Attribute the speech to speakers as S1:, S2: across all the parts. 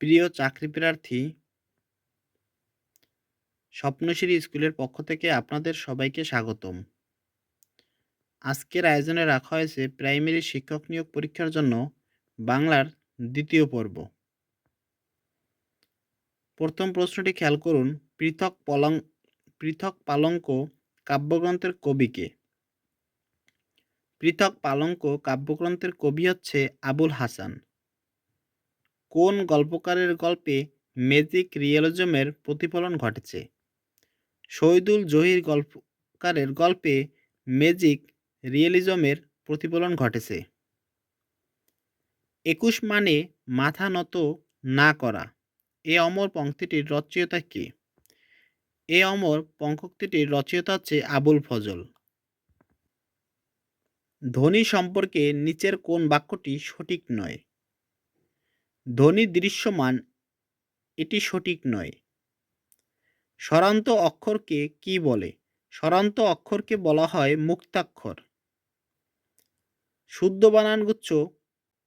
S1: প্রিয় চাকরি প্রার্থী স্বপ্নশ্রী স্কুলের পক্ষ থেকে আপনাদের সবাইকে স্বাগতম। আজকের আয়োজনে রাখা হয়েছে প্রাইমারি শিক্ষক নিয়োগ পরীক্ষার জন্য বাংলার দ্বিতীয় পর্ব। প্রথম প্রশ্নটি খেয়াল করুন, পৃথক পলং, পৃথক পালঙ্ক কাব্যগ্রন্থের কবিকে পৃথক পালঙ্ক কাব্যগ্রন্থের কবি হচ্ছে আবুল হাসান। কোন গল্পকারের গল্পে ম্যাজিক রিয়েলিজমের প্রতিফলন ঘটেছে? শহীদুল জহির গল্পকারের গল্পে ম্যাজিক রিয়েলিজমের প্রতিফলন ঘটেছে। একুশ মানে মাথা নত না করা। এ অমর পঙ্ক্তিটির রচয়িতা কে? এ অমর পঙ্ক্তিটির রচয়িতা হচ্ছে আবুল ফজল। ধ্বনি সম্পর্কে নিচের কোন বাক্যটি সঠিক নয়? ধ্বনি দৃশ্যমান, এটি সঠিক নয়। স্বরান্ত অক্ষরকে কি বলে? স্বরান্ত অক্ষরকে বলা হয় মুক্তাক্ষর। শুদ্ধ বানানগুচ্ছ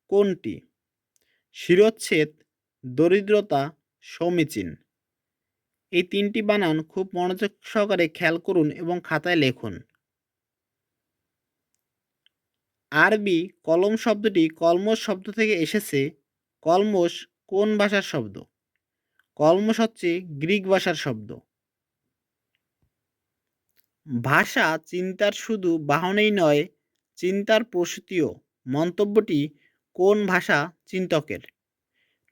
S1: কোনটি? শিরচ্ছেদ, দরিদ্রতা, সমীচীন। এই তিনটি বানান খুব মনোযোগ সহকারে খেয়াল করুন এবং খাতায় লেখুন। আরবি কলম শব্দটি কলমস শব্দ থেকে এসেছে কলমস কোন ভাষার শব্দ? কলমস হচ্ছে গ্রিক ভাষার শব্দ। ভাষা চিন্তার শুধু বাহনেই নয়, চিন্তার প্রসূতিও মন্তব্যটি কোন ভাষা চিন্তকের?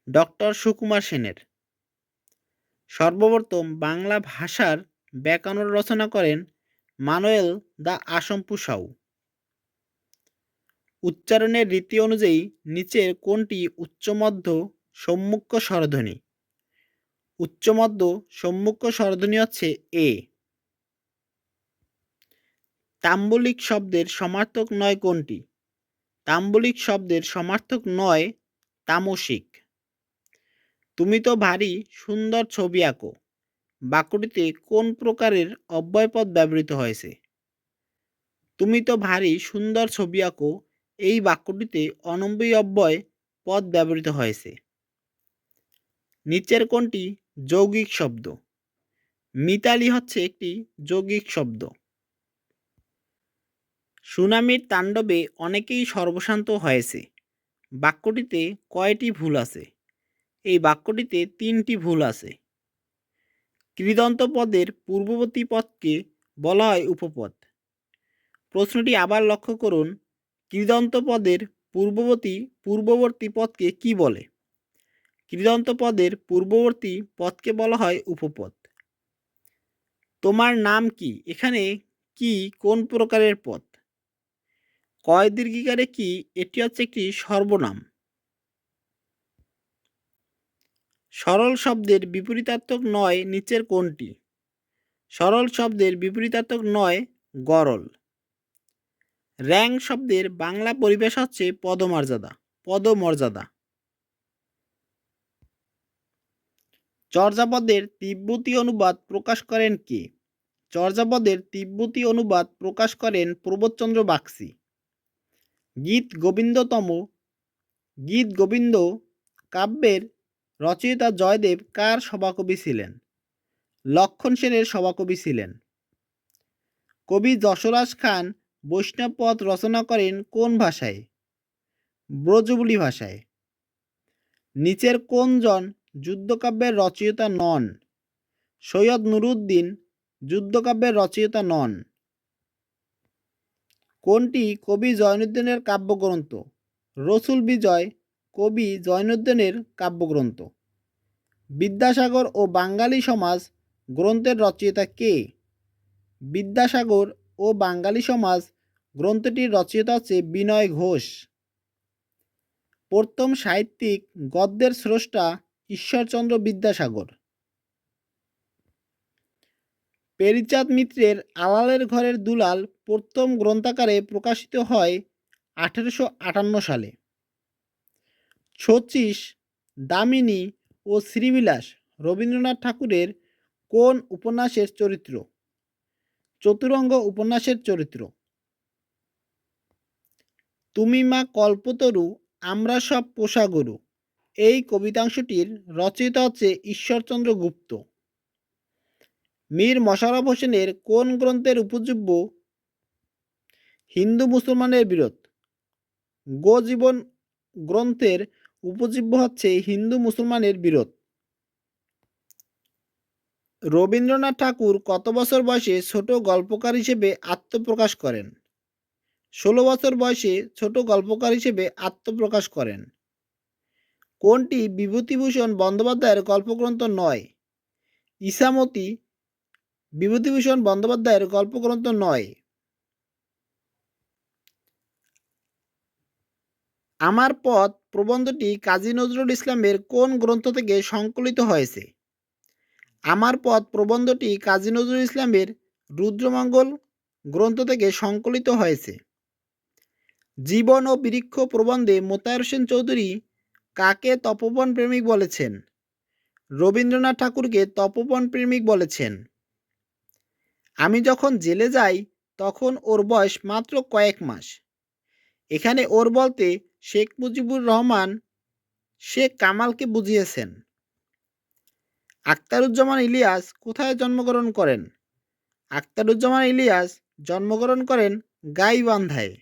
S1: ডক্টর সুকুমার সেনের। সর্বপ্রথম বাংলা ভাষার ব্যাকরণ রচনা করেন মানুয়েল দা আসম্পু সাউ। উচ্চারণের রীতি অনুযায়ী নিচের কোনটি উচ্চমধ্য সম্মুখ স্বরধ্বনি। উচ্চমধ্য সম্মুখ স্বরধ্বনি হচ্ছে এ। তাম্বলিক শব্দের সমার্থক নয় কোনটি তাম্বলিক শব্দের সমার্থক নয় তামসিক। তুমি তো ভারী সুন্দর ছবি আঁকো। বাক্যটিতে কোন প্রকারের অব্যয়পদ ব্যবহৃত হয়েছে? তুমি তো ভারী সুন্দর ছবি আঁকো এই বাক্যটিতে অনম্বী অব্যয় পদ ব্যবহৃত হয়েছে। নিচের কোনটি যৌগিক শব্দ। মিতালি হচ্ছে একটি যৌগিক শব্দ। সুনামির তাণ্ডবে অনেকেই সর্বশান্ত হয়েছে। বাক্যটিতে কয়টি ভুল আছে? এই বাক্যটিতে তিনটি ভুল আছে। কৃদন্ত পদের পূর্ববর্তী পদকে বলা হয় উপপদ। প্রশ্নটি আবার লক্ষ্য করুন। কৃদন্ত পদের পূর্ববর্তী পূর্ববর্তী পদকে কি বলে? কৃদন্ত পদের পূর্ববর্তী পদকে বলা হয় উপপদ। তোমার নাম কি? এখানে কি কোন প্রকারের পদ? কয় দীর্ঘিকারে কি? এটি হচ্ছে একটি সর্বনাম। সরল শব্দের বিপরীতার্থক নয় নিচের কোনটি? সরল শব্দের বিপরীতার্থক নয় গরল। র্যাং শব্দের বাংলা পরিবেশ হচ্ছে পদমর্যাদা পদমর্যাদা। চর্যাপদের তিব্বতী অনুবাদ প্রকাশ করেন কে? চর্যাপদের তিব্বতী অনুবাদ প্রকাশ করেন প্রবোধচন্দ্র বাগসি গীত গোবিন্দতম, গীত গোবিন্দ কাব্যের রচয়িতা জয়দেব কার সভাকবি ছিলেন? লক্ষণ সেনের সভাকবি ছিলেন। কবি যশরাজ খান বৈষ্ণব পথ রচনা করেন কোন ভাষায়? ব্রজবুলি ভাষায়। নিচের কোনজন যুদ্ধকাব্যের রচয়িতা নন? সৈয়দ নুরুদ্দিন যুদ্ধকাব্যের রচয়িতা নন। কোনটি কবি জয়নুদ্দিনের কাব্যগ্রন্থ? রসুল বিজয় কবি জয়নুদ্দিনের কাব্যগ্রন্থ। বিদ্যাসাগর ও বাঙালি সমাজ গ্রন্থের রচয়িতা কে? বিদ্যাসাগর ও বাঙালি সমাজ গ্রন্থটির রচয়িতা আছে বিনয় ঘোষ। প্রথম সাহিত্যিক গদ্যের স্রষ্টা ঈশ্বরচন্দ্র বিদ্যাসাগর। পেরিচাঁদ মিত্রের আলালের ঘরের দুলাল প্রথম গ্রন্থাকারে প্রকাশিত হয় আঠেরোশো আটান্ন সালে। শচীশ, দামিনী ও শ্রীবিলাস রবীন্দ্রনাথ ঠাকুরের কোন উপন্যাসের চরিত্র? চতুরঙ্গ উপন্যাসের চরিত্র। তুমি মা কল্পতরু, আমরা সব পোষা গরু এই কবিতাংশটির রচয়িতা হচ্ছে ঈশ্বরচন্দ্র গুপ্ত। মীর মশাররফ হোসেনের কোন গ্রন্থের উপজীব্য? হিন্দু মুসলমানের বিরোধ। গো জীবন গ্রন্থের উপজীব্য হচ্ছে হিন্দু মুসলমানের বিরোধ। রবীন্দ্রনাথ ঠাকুর কত বছর বয়সে ছোট গল্পকার হিসেবে আত্মপ্রকাশ করেন? ষোলো বছর বয়সে ছোট গল্পকার হিসেবে আত্মপ্রকাশ করেন। কোনটি বিভূতিভূষণ বন্দ্যোপাধ্যায়ের গল্পগ্রন্থ নয়? ইসামতি বিভূতিভূষণ বন্দ্যোপাধ্যায়ের গল্পগ্রন্থ নয়। আমার পথ প্রবন্ধটি কাজী নজরুল ইসলামের কোন গ্রন্থ থেকে সংকলিত হয়েছে? আমার পথ প্রবন্ধটি কাজী নজরুল ইসলামের রুদ্রমঙ্গল গ্রন্থ থেকে সংকলিত হয়েছে। জীবন ও বৃক্ষ প্রবন্ধে মোতায়ের হোসেন চৌধুরী কাকে তপবন প্রেমিক বলেছেন? রবীন্দ্রনাথ ঠাকুরকে তপবন প্রেমিক বলেছেন। আমি যখন জেলে যাই, তখন ওর বয়স মাত্র কয়েক মাস। এখানে ওর বলতে শেখ মুজিবুর রহমান, শেখ কামালকে বুঝিয়েছেন। আখতারুজ্জামান ইলিয়াস কোথায় জন্মগ্রহণ করেন? আখতারুজ্জামান ইলিয়াস জন্মগ্রহণ করেন গাইবান্ধায়।